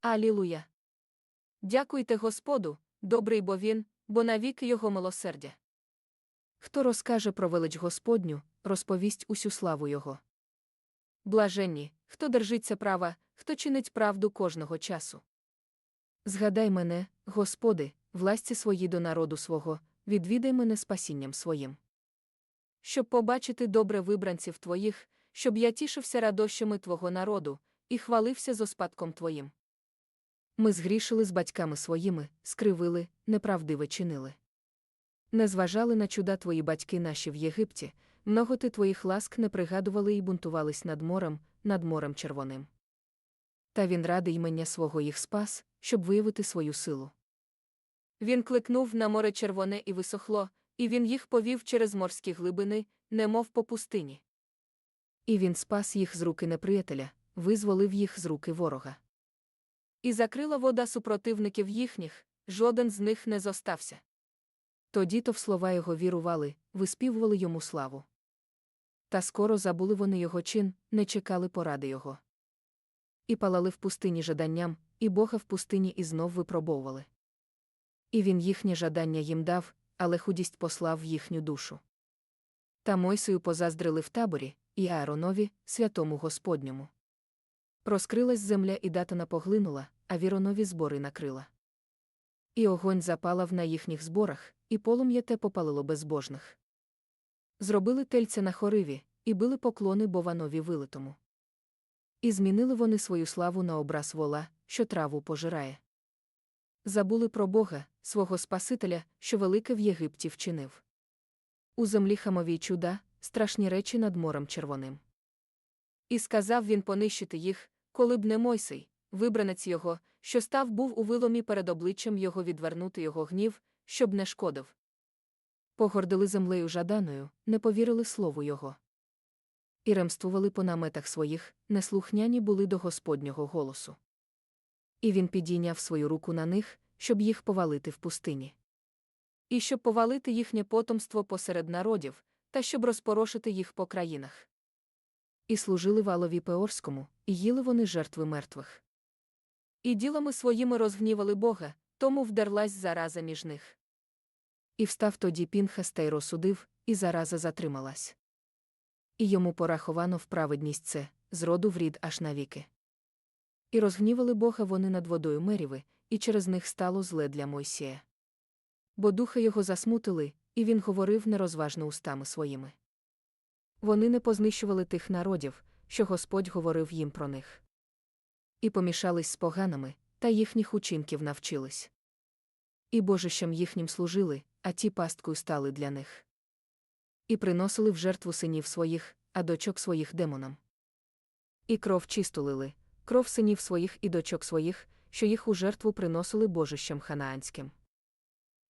Алілуя. Дякуйте Господу, добрий бо він, бо навіки його милосердя. Хто розкаже про велич Господню, розповість усю славу Його. Блаженні, хто держиться права, хто чинить правду кожного часу. Згадай мене, Господи, власті свої до народу свого, відвідай мене спасінням своїм. Щоб побачити добре вибранців Твоїх, щоб я тішився радощами Твого народу і хвалився зо спадком Твоїм. Ми згрішили з батьками своїми, скривили, неправдиве чинили. Не зважали на чуда твої батьки наші в Єгипті, много ти твоїх ласк не пригадували і бунтувались над морем, над морем червоним. Та він радий ймення свого їх спас, щоб виявити свою силу. Він кликнув на море червоне і висохло, і він їх повів через морські глибини, немов по пустині. І він спас їх з руки неприятеля, визволив їх з руки ворога. І закрила вода супротивників їхніх, жоден з них не зостався. Тоді то в слова його вірували, виспівували йому славу. Та скоро забули вони його чин, не чекали поради його. І палали в пустині жаданням, і Бога в пустині і знов випробовували. І він їхнє жадання їм дав, але худість послав їхню душу. Та Мойсею позаздрили в таборі, і Ааронові, святому Господньому. Розкрилась земля і датана поглинула, а віронові збори накрила. І огонь запалав на їхніх зборах, і полум'я те попалило безбожних. Зробили тельця на хориві, і били поклони Бованові вилитому. І змінили вони свою славу на образ вола, що траву пожирає. Забули про Бога, свого Спасителя, що велике в Єгипті вчинив. У землі хамовій чуда, страшні речі над морем червоним. І сказав він понищити їх, коли б не Мойсей, вибранець його, що став був у виломі перед обличчям його відвернути його гнів, щоб не шкодив. Погордили землею жаданою, не повірили слову його. І ремствували по наметах своїх, неслухняні були до Господнього голосу. І він підійняв свою руку на них, щоб їх повалити в пустині. І щоб повалити їхнє потомство посеред народів, та щоб розпорошити їх по країнах. І служили валові Пеорському, і їли вони жертви мертвих. І ділами своїми розгнівали Бога, тому вдерлась зараза між них. І встав тоді Пінхас та й розсудив, і зараза затрималась. І йому пораховано в праведність це, з роду в рід аж навіки. І розгнівали Бога вони над водою меріви, і через них стало зле для Мойсія. Бо духа його засмутили, і він говорив нерозважно устами своїми. Вони не познищували тих народів, що Господь говорив їм про них. І помішались з поганими, та їхніх учинків навчились. І божищам їхнім служили, а ті пасткою стали для них. І приносили в жертву синів своїх, а дочок своїх демонам. І кров чистулили, кров синів своїх і дочок своїх, що їх у жертву приносили божищам ханаанським.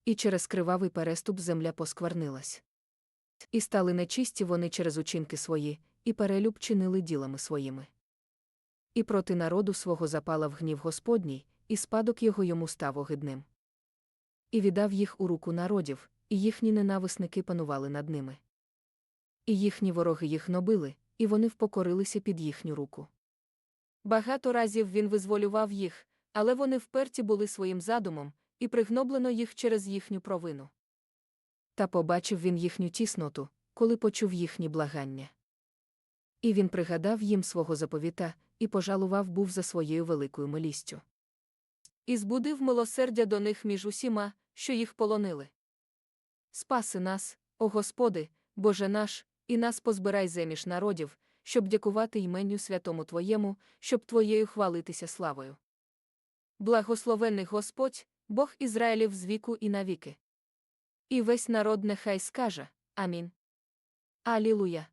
І через кривавий переступ земля посквернилась. І стали нечисті вони через учинки свої, і перелюб чинили ділами своїми. І проти народу свого запала в гнів Господній, і спадок його йому став огидним. І віддав їх у руку народів, і їхні ненависники панували над ними. І їхні вороги їх нобили, і вони впокорилися під їхню руку. Багато разів він визволював їх, але вони вперті були своїм задумом, і пригноблено їх через їхню провину. Та побачив він їхню тісноту, коли почув їхні благання. І він пригадав їм свого заповіта, і пожалував був за своєю великою милістю. І збудив милосердя до них між усіма, що їх полонили. Спаси нас, о Господи, Боже наш, і нас позбирай земіж народів, щоб дякувати іменню святому Твоєму, щоб Твоєю хвалитися славою. Благословений Господь, Бог Ізраїлів з віку і навіки. І весь народ нехай скаже Амінь. Алілуя.